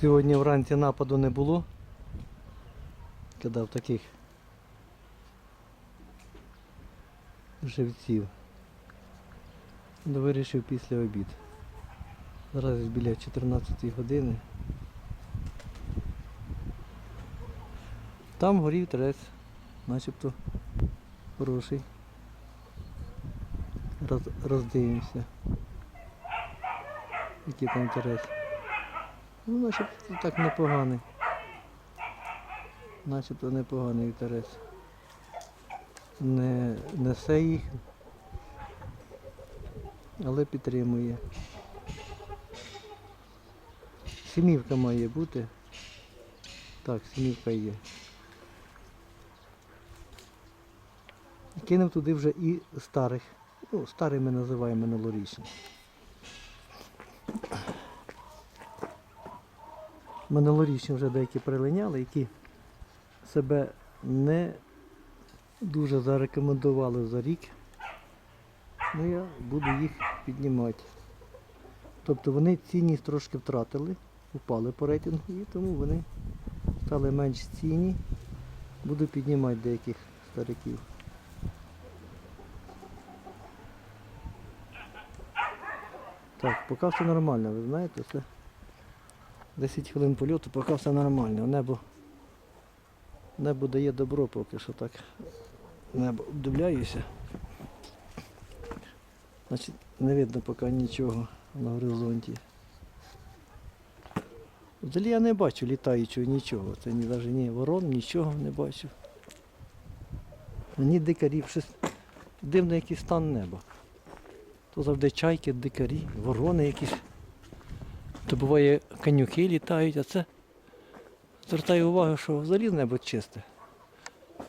Сьогодні вранці нападу не було. Кидав таких живців. Ну, Вирішив після обід. Зараз біля 14 години. Там горів терець, начебто хороший. Роз, роздивимося. Який там терець. Ну, начебто так непоганий. Начебто непоганий вітерець. Не несе їх, але підтримує. Сімівка має бути. Так, сімівка є. Кинув туди вже і старих. Ну, старий ми називаємо минулорічні. Минулорічні вже деякі прилиняли, які себе не дуже зарекомендували за рік. Ну я буду їх піднімати. Тобто вони цінність трошки втратили, упали по рейтингу і тому вони стали менш цінні. Буду піднімати деяких стариків. Так, поки все нормально, ви знаєте, все. 10 хвилин польоту, поки все нормально. Небо, небо дає добро поки що так. Небо обдивляюся. Значить, не видно поки нічого на горизонті. Взагалі я не бачу літаючого нічого. Це ні навіть ні ворон, нічого не бачу. Ні дикарів, щось дивний якийсь стан неба. То завжди чайки, дикарі, ворони якісь. То буває конюки літають, а це звертаю увагу, що взагалі небо чисте,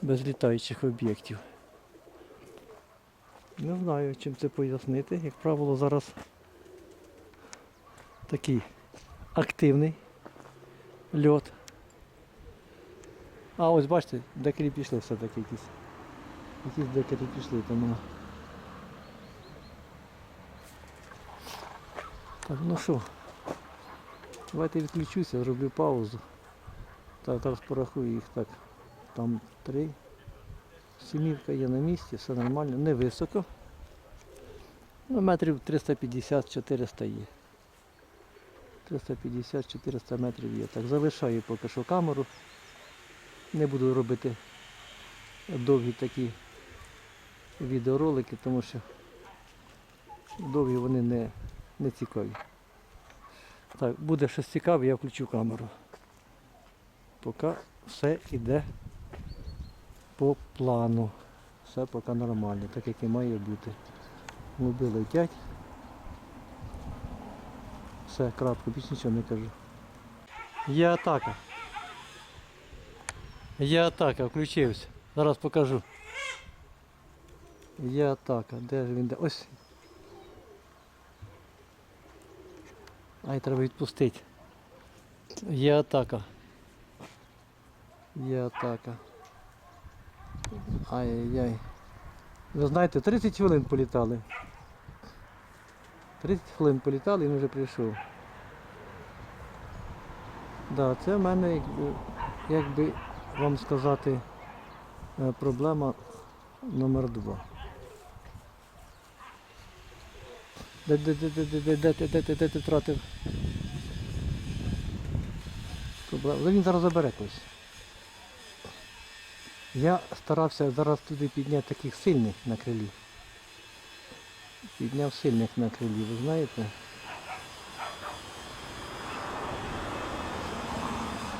без літаючих об'єктів. Не знаю, чим це пояснити. Як правило, зараз такий активний льот. А ось бачите, декарі пішли все-таки якісь. Якісь декарі пішли, тому. Так, ну що, давайте відключуся, зроблю паузу. Так, зараз порахую їх так. Там три. Сімівка є на місці, все нормально, не високо. Ну, метрів 350-400 є. 350-400 метрів є. Так, залишаю поки що камеру. Не буду робити довгі такі відеоролики, тому що довгі вони не, не цікаві. Так, буде щось цікаве, я включу камеру. Поки все йде по плану. Все поки нормально, так як і має бути. Голуби летять. Все, кратко, більше нічого не кажу. Є атака. Є атака, включився. Зараз покажу. Є атака. Де ж він? Де? Ось. Ай, треба відпустити. Є атака. Є атака. Ай-яй-яй. Ви знаєте, 30 хвилин політали. 30 хвилин політали і він вже прийшов. Да, це в мене, як би вам сказати, е, проблема номер два. Де, де, де, де, де, де, де, де, де, ти втратив? Але він зараз забере когось. Я старався зараз туди підняти таких сильних на крилі. Підняв сильних на крилі, ви знаєте.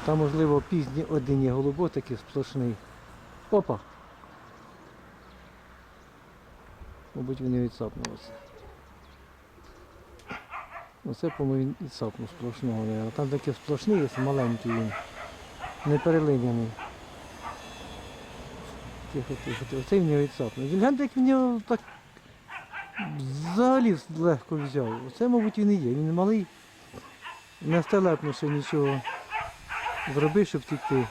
Там можливо пізній один є голубо такий сплошний. Опа! Мабуть він і відсапнувся. Оце, по-моєму, він відсапнув сплошного. А там такий сплошний є, маленький він. Не. Тихо, тихо, тихо. Оцей в нього відсапнув. Він гляньте, як нього так взагалі легко взяв. Оце, мабуть, він і є. Він малий, не стелепно ще нічого зробив, щоб втікти.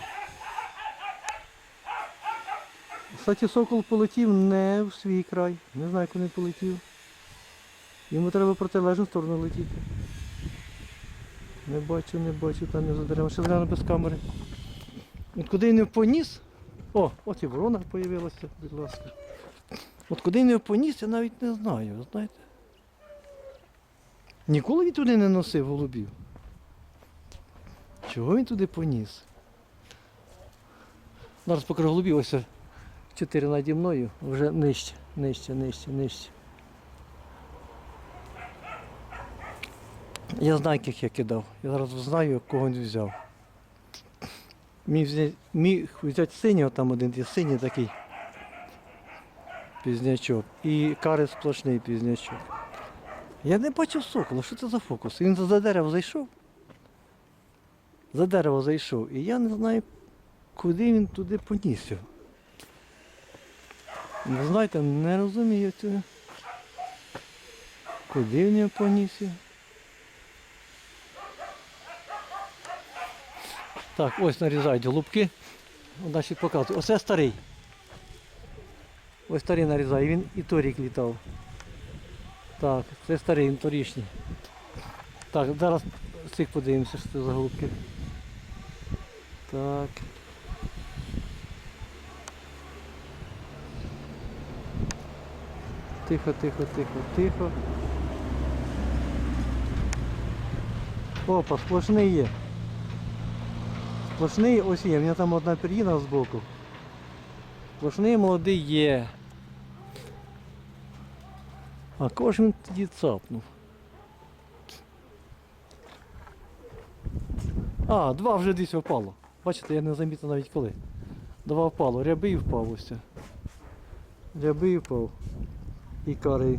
Кстати, сокол полетів не в свій край. Не знаю, куди полетів. Йому треба протилежну сторону летіти. Не бачу, не бачу, там не за деревом. Ще згляну без камери. От куди він поніс? О, от і ворона з'явилася, будь ласка. От куди його поніс, я навіть не знаю, знаєте. Ніколи він туди не носив голубів. Чого він туди поніс? Зараз покажу голубів, ось чотири наді мною, вже нижче, нижче, нижче, нижче. Я знаю, яких я кидав. Я зараз знаю, кого він взяв. Міг взяти, міг взяти синього, там один є синій такий пізнячок. І карий сплошний пізнячок. Я не бачив сокола, що це за фокус? Він за дерево зайшов. За дерево зайшов. І я не знаю, куди він туди поніс його. Ви знаєте, не розумію цього. Куди він його поніс Так, ось нарізають голубки. Значить показую. Оце старий. Ось старий нарізає, він і торік літав. Так, це старий, він торішній. Так, зараз цих подивимося, що це за голубки. Так. Тихо, тихо, тихо, тихо. Опа, сплошний є. Сплошний ось є, в мене там одна пір'їна збоку. Сплошний молодий є. А він тоді цапнув? А, два вже десь впало. Бачите, я не замітив навіть коли. Два впало, рябий впав ось. це. Рябий впав. І карий.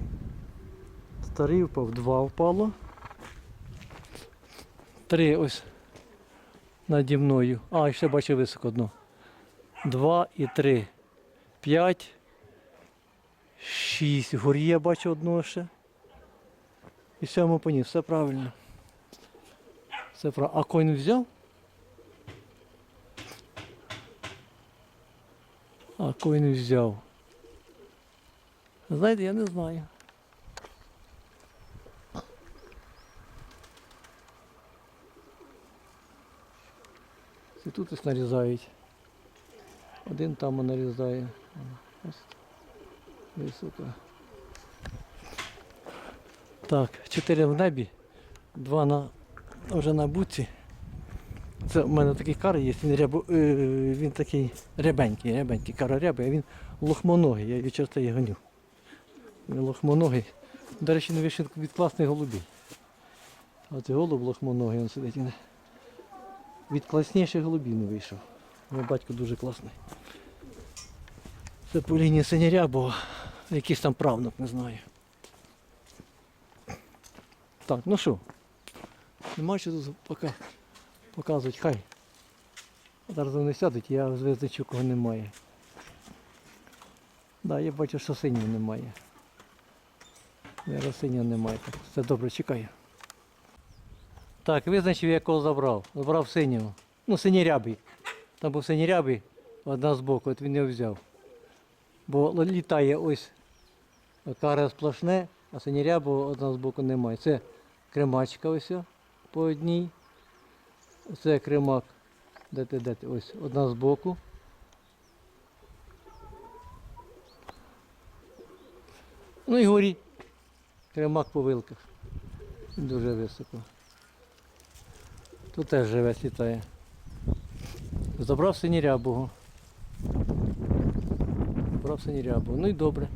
Старий впав, два впало. Три ось наді мною. А, ще бачу високо одно. Два і три. П'ять. Шість. Горі я бачу одного ще. І сьому поніс. Все правильно. Все правильно. А конь взяв? А конь взяв. Знаєте, я не знаю. Це тут ось нарізають. Один там нарізає. Ось високо. Так, чотири в небі, два на, вже на буці. Це в мене такий кар є, він, рябо, е, він такий рябенький, рябенький кара рябий, а він лохмоногий, я від чорта гоню. Він лохмоногий. До речі, вийшов від класних голубів. А цей голуб лохмоногий, він сидить. Від класніших голубів вийшов. Мій батько дуже класний. Це по лінії синяря, бо якийсь там правнук, не знаю. Так, ну що, нема що тут пока показувати, хай. Зараз вони сядуть, я визначу, кого немає. Да, я бачу, що синього немає. Зараз синього немає. Все добре, чекаю. Так, визначив, якого забрав. Забрав синього. Ну, синірябий. Там був синірябий, одна з боку, от він його взяв. Бо літає ось каре сплошне, а синірябу одна з боку немає. Це кремачка ось по одній. Це кремак. Де ти? Ось одна з боку. Ну і горі. Кремак по вилках. Дуже високо. Тут теж живе літає. Забрав синірябого. Забрав синірябого. Ну і добре.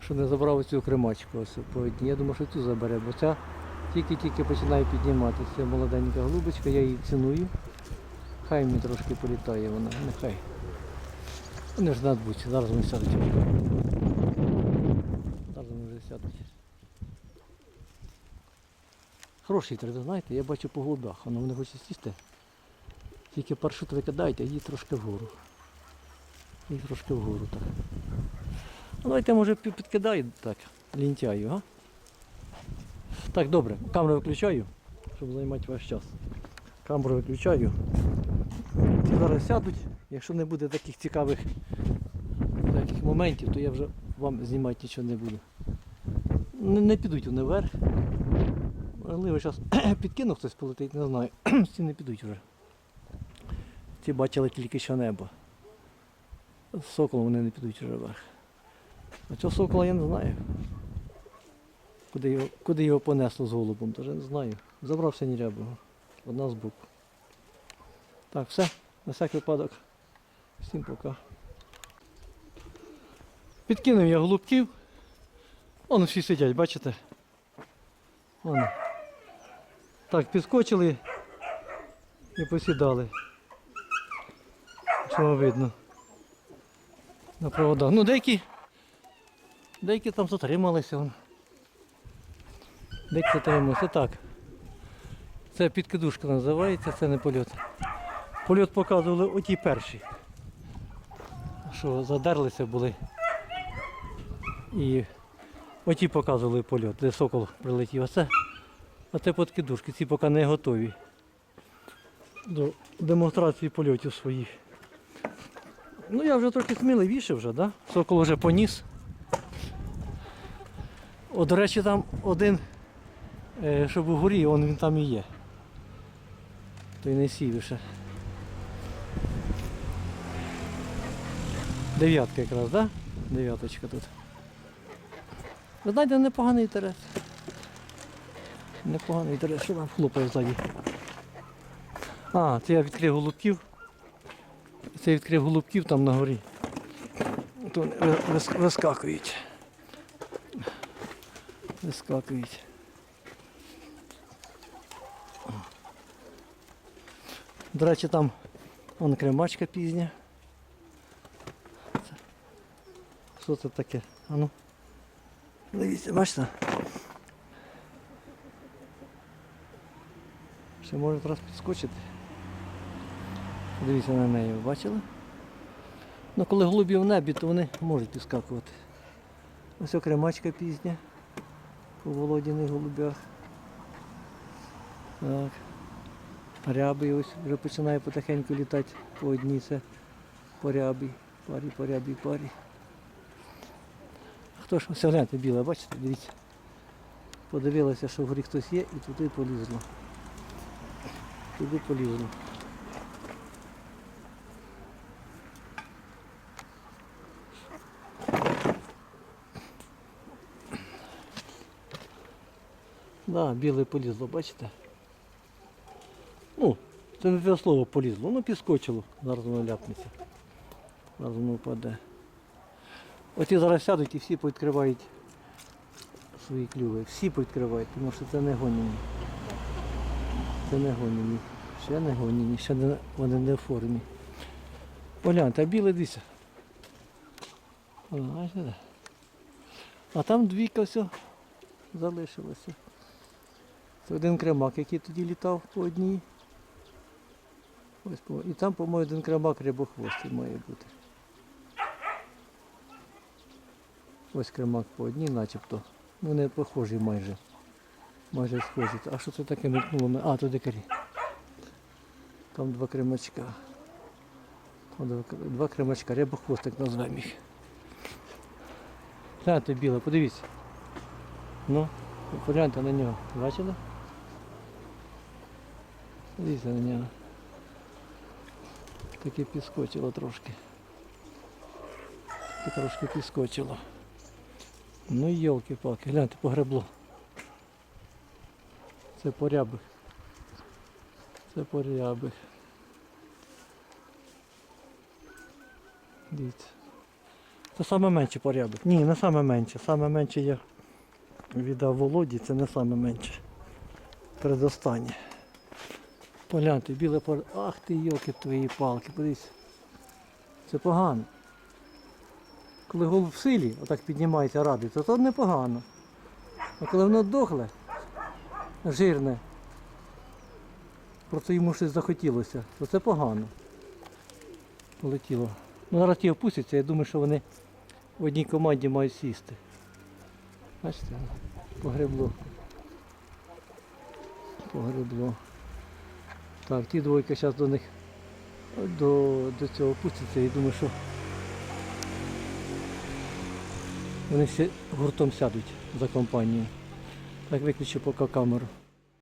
Що не забрав цю кремачку по одній. Я думаю, що цю забере, бо ця тільки-тільки починає підніматися. Це молоденька голубочка, я її ціную. Хай мені трошки політає вона, нехай. Вони ж надбуть, зараз вони сядуть. Зараз вони вже сядуть. Хороший вітер, знаєте, я бачу по голубях, воно вони хоче сісти. Тільки паршут викидають, а її трошки вгору. Її трошки вгору так. Ну, давайте може пі- підкидаю так, лінтяю, а? Так, добре, камеру виключаю, щоб займати ваш час. Камеру виключаю. Ці зараз сядуть. Якщо не буде таких цікавих таких моментів, то я вже вам знімати нічого не буду. Не, не підуть вони вверх. Можливо, зараз підкину хтось полетить, не знаю. Ці не підуть вже. Ці бачили тільки що небо. З соколом вони не підуть вже вверх. А цього сокола я не знаю. Куди його, куди його понесло з голубом, теж не знаю. Забрався нірябого. Одна з боку. Так, все, на всякий випадок. Всім пока. Підкинув я голубків. Вон всі сидять, бачите? Вон. Так, підскочили і посідали. Що видно. На проводах. Ну деякі. Деякі там затрималися. Деякі затрималися. Так. Це підкидушка називається, це не польот. Польот показували оті перші. Що задерлися були. І оті показували польот, де сокол прилетів. А це, а це подкидушки, ці поки не готові до демонстрації польотів своїх. Ну я вже трохи сміливіше вже, да? Сокол вже поніс. О, до речі, там один, е, що був горі, он він там і є. Той не сів ще. Дев'ятка якраз, да? Дев'яточка тут. Ви знаєте, непоганий інтерес. Непоганий інтерес, що вам хлопає ззаді. А, це я відкрив голубків. Це я відкрив голубків там на горі. То вискакують. Вискакують. До речі, там вон кремачка пізня. Що це таке? А ну. Дивіться, бачите? Ще може зараз підскочити. Дивіться на неї, ви бачили? Ну коли голубі в небі, то вони можуть підскакувати. Ось окремачка пізня по володяних голубях. Так. Ряби ось вже починає потихеньку літати по одній це по рябі, парі, по рябі, парі. Хто ж ось гляньте біле, бачите, дивіться. Подивилася, що в горі хтось є і туди полізло. Туди полізло. Да, біле полізло, бачите? Ну, це не те слово полізло, ну підскочило, зараз воно ляпнеться. Зараз воно впаде. Оці зараз сядуть і всі повідкривають свої клюви. Всі повідкривають, тому що це не гонені. Це не гонені. Ще не гонені, ще не, вони не в формі. Погляньте, а біле дивіться. А там двійка все залишилося. Це один кремак, який тоді літав по одній. Ось, і там, по-моєму, один кремак рибохвостий має бути. Ось кремак по одній начебто. Ну, Вони похожі майже. Майже схожі. А що це таке мелькнуло? А, то дикарі. Там два кремачка. Там два, кр- два кремачка, рибохвостик назвемо їх. Гляньте біле, подивіться. Ну, погляньте на нього. Бачили? Дивіться на нього. Таке підскочило трошки. Трошки підскочило. Ну йолки-палки, гляньте, погребло. Це порябих. Це порябих. Дивіться. Це саме менше. Ні, не саме менше. Саме менше я віддав Володі, це не саме менше. Передостаннє. Погляньте, біле пор... Ах ти йоки твої палки, подивіться. Це погано. Коли голуб в силі, отак піднімається радий, то то непогано. А коли воно дохле, жирне, просто йому щось захотілося, то це погано. Полетіло. Ну зараз ті опустяться, я думаю, що вони в одній команді мають сісти. Бачите, погребло. Погребло. Так, ті двойки зараз до них до, до цього опустяться і думаю, що вони всі гуртом сядуть за компанію. Так виключу поки камеру.